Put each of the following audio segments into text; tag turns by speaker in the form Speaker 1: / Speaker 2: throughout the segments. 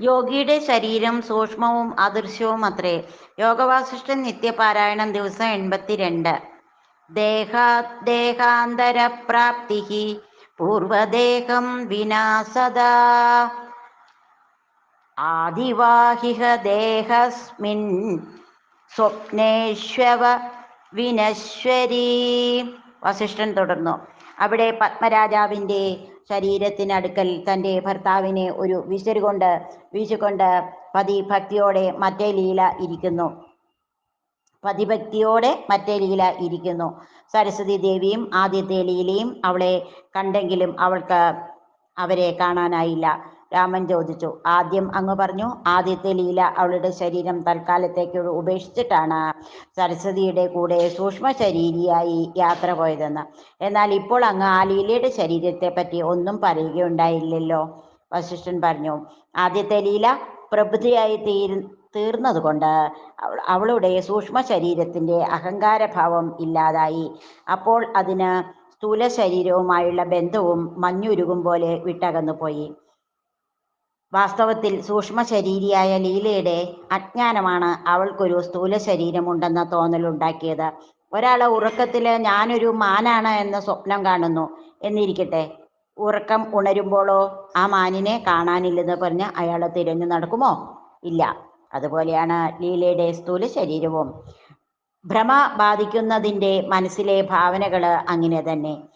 Speaker 1: യോഗിയുടെ ശരീരം സൂക്ഷ്മവും അദൃശ്യവും അത്രേ. യോഗവാസിഷ്ഠൻ നിത്യപാരായണം ദിവസം എൺപത്തിരണ്ട്. ദേഹാദേഹാന്തരപ്രാപ്തി പൂർവദേഹം വിനാസദാ. ആദിവാഹിഹ ദേഹസ്മിൻ സ്വപ്നേശ്വവ വിനശ്വരീ. വസിഷ്ഠൻ തുടർന്നു. അവിടെ പത്മരാജാവിന്റെ ശരീരത്തിനടുക്കൽ തന്റെ ഭർത്താവിനെ ഒരു വിശരി കൊണ്ട് വീശിക്കൊണ്ട് പതി ഭക്തിയോടെ മറ്റേ ലീല ഇരിക്കുന്നു. പതിഭക്തിയോടെ മറ്റേ ലീല ഇരിക്കുന്നു. സരസ്വതി ദേവിയും ആദ്യത്തെ ലീലയും അവളെ കണ്ടെങ്കിലും അവൾക്ക് അവരെ കാണാനായില്ല. രാമൻ ചോദിച്ചു. ആദ്യം അങ്ങ് പറഞ്ഞു ആദ്യത്തെ ലീല അവളുടെ ശരീരം തൽക്കാലത്തേക്ക് ഉപേക്ഷിച്ചിട്ടാണ് സരസ്വതിയുടെ കൂടെ സൂക്ഷ്മ ശരീരിയായി യാത്ര പോയതെന്ന്. എന്നാൽ ഇപ്പോൾ അങ്ങ് ആ ലീലയുടെ ശരീരത്തെ പറ്റി ഒന്നും പറയുകയുണ്ടായില്ലല്ലോ വശിഷ്ഠൻ പറഞ്ഞു. ആദ്യത്തെ ലീല പ്രബുദ്ധിയായി തീർ തീർന്നതുകൊണ്ട് അവളുടെ സൂക്ഷ്മ ശരീരത്തിന്റെ അഹങ്കാരഭാവം ഇല്ലാതായി. അപ്പോൾ അതിന് സ്ഥൂല ശരീരവുമായുള്ള ബന്ധവും മഞ്ഞുരുകും പോലെ വിട്ടകന്നു പോയി വാസ്തവത്തിൽ സൂക്ഷ്മ ശരീരിയായ ലീലയുടെ അജ്ഞാനമാണ് അവൾക്കൊരു സ്ഥൂല ശരീരമുണ്ടെന്ന തോന്നലുണ്ടാക്കിയത്. ഒരാളെ ഉറക്കത്തിൽ ഞാനൊരു മാനാണ് എന്ന സ്വപ്നം കാണുന്നു. എന്നിരിക്കട്ടെ ഉറക്കം ഉണരുമ്പോഴോ ആ മാനിനെ കാണാനില്ലെന്ന് പറഞ്ഞ് അയാൾ തിരഞ്ഞു നടക്കുമോ? ഇല്ല. അതുപോലെയാണ് ലീലയുടെ സ്ഥൂല ശരീരവും. ഭ്രമ ബാധിക്കുന്നതിന്റെ മനസ്സിലെ ഭാവനകൾ അങ്ങനെ തന്നെ.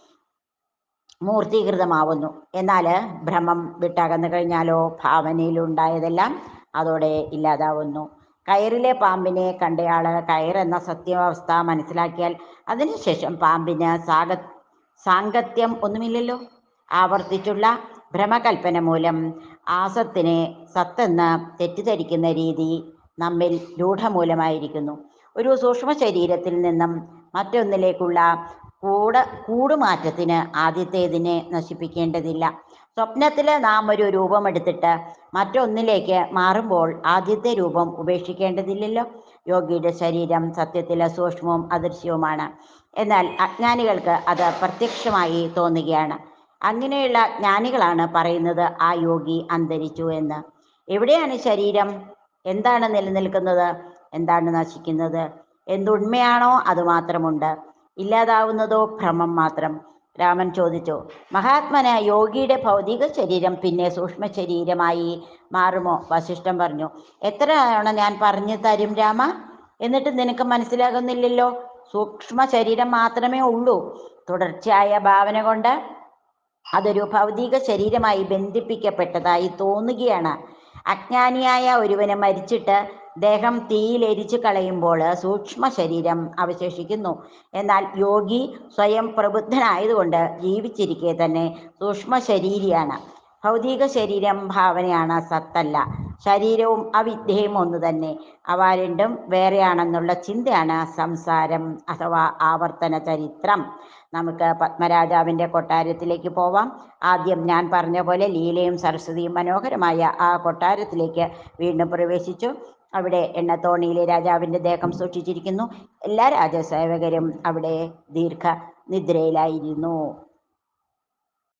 Speaker 1: മൂർത്തീകൃതമാവുന്നു. എന്നാൽ ഭ്രമം വിട്ടകന്നു കഴിഞ്ഞാലോ ഭാവനയിലുണ്ടായതെല്ലാം അതോടെ ഇല്ലാതാവുന്നു. കയറിലെ പാമ്പിനെ കണ്ടയാൾ കയറെന്ന സത്യാവസ്ഥ മനസ്സിലാക്കിയാൽ അതിനുശേഷം പാമ്പിന് സാഗ സാങ്കത്യം ഒന്നുമില്ലല്ലോ. ആവർത്തിച്ചുള്ള ഭ്രമകൽപ്പന മൂലം ആസത്തിനെ സത്തെന്ന് തെറ്റിദ്ധരിക്കുന്ന രീതി നമ്മിൽ രൂഢമൂലമായിരിക്കുന്നു. ഒരു സൂക്ഷ്മ ശരീരത്തിൽ നിന്നും മറ്റൊന്നിലേക്കുള്ള കൂട കൂടുമാറ്റത്തിന് ആദ്യത്തേതിനെ നശിപ്പിക്കേണ്ടതില്ല. സ്വപ്നത്തിൽ നാം ഒരു രൂപമെടുത്തിട്ട് മറ്റൊന്നിലേക്ക് മാറുമ്പോൾ ആദ്യത്തെ രൂപം ഉപേക്ഷിക്കേണ്ടതില്ലല്ലോ. യോഗിയുടെ ശരീരം സത്യത്തിൽ സൂക്ഷ്മവും അദൃശ്യവുമാണ്. എന്നാൽ അജ്ഞാനികൾക്ക് അത് പ്രത്യക്ഷമായി തോന്നുകയാണ്. അങ്ങനെയുള്ള ജ്ഞാനികളാണ് പറയുന്നത് ആ യോഗി അന്തരിച്ചു എന്ന്. എവിടെയാണ് ശരീരം? എന്താണ് നിലനിൽക്കുന്നത്? എന്താണ് നശിക്കുന്നത്? എന്തുണ്മയാണോ അത് മാത്രമുണ്ട്. ഇല്ലാതാവുന്നതോ ഭ്രമം മാത്രം? രാമൻ ചോദിച്ചു. മഹാത്മന് യോഗിയുടെ ഭൗതിക ശരീരം പിന്നെ സൂക്ഷ്മ ശരീരമായി മാറുമോ? വശിഷ്ഠൻ പറഞ്ഞു. എത്ര തവണ ഞാൻ പറഞ്ഞു തരും രാമ. എന്നിട്ട് നിനക്ക് മനസ്സിലാകുന്നില്ലല്ലോ. സൂക്ഷ്മ ശരീരം മാത്രമേ ഉള്ളൂ. തുടർച്ചയായ ഭാവന കൊണ്ട് അതൊരു ഭൗതിക ശരീരമായി ബന്ധിപ്പിക്കപ്പെട്ടതായി തോന്നുകയാണ്. അജ്ഞാനിയായ ഒരുവന് മരിച്ചിട്ട് ദേഹം തീയിൽ എരിച്ചു കളയുമ്പോൾ സൂക്ഷ്മ ശരീരം അവശേഷിക്കുന്നു. എന്നാൽ യോഗി സ്വയം പ്രബുദ്ധനായതുകൊണ്ട് ജീവിച്ചിരിക്കെ തന്നെ സൂക്ഷ്മ ശരീരിയാണ്. ഭൗതിക ശരീരം ഭാവനയാണ് സത്തല്ല. ശരീരവും അവിദ്യയും ഒന്ന് തന്നെ. അവ രണ്ടും വേറെയാണെന്നുള്ള ചിന്തയാണ് സംസാരം അഥവാ ആവർത്തന ചരിത്രം. നമുക്ക് പത്മരാജാവിന്റെ കൊട്ടാരത്തിലേക്ക് പോവാം. ആദ്യം ഞാൻ പറഞ്ഞ പോലെ ലീലയും സരസ്വതിയും മനോഹരമായ ആ കൊട്ടാരത്തിലേക്ക് വീണ്ടും പ്രവേശിച്ചു. അവിടെ എണ്ണത്തോണിയിലെ രാജാവിന്റെ ദേഹം സൂക്ഷിച്ചിരിക്കുന്നു. എല്ലാ രാജസേവകരും അവിടെ ദീർഘ നിദ്രയിലായിരുന്നു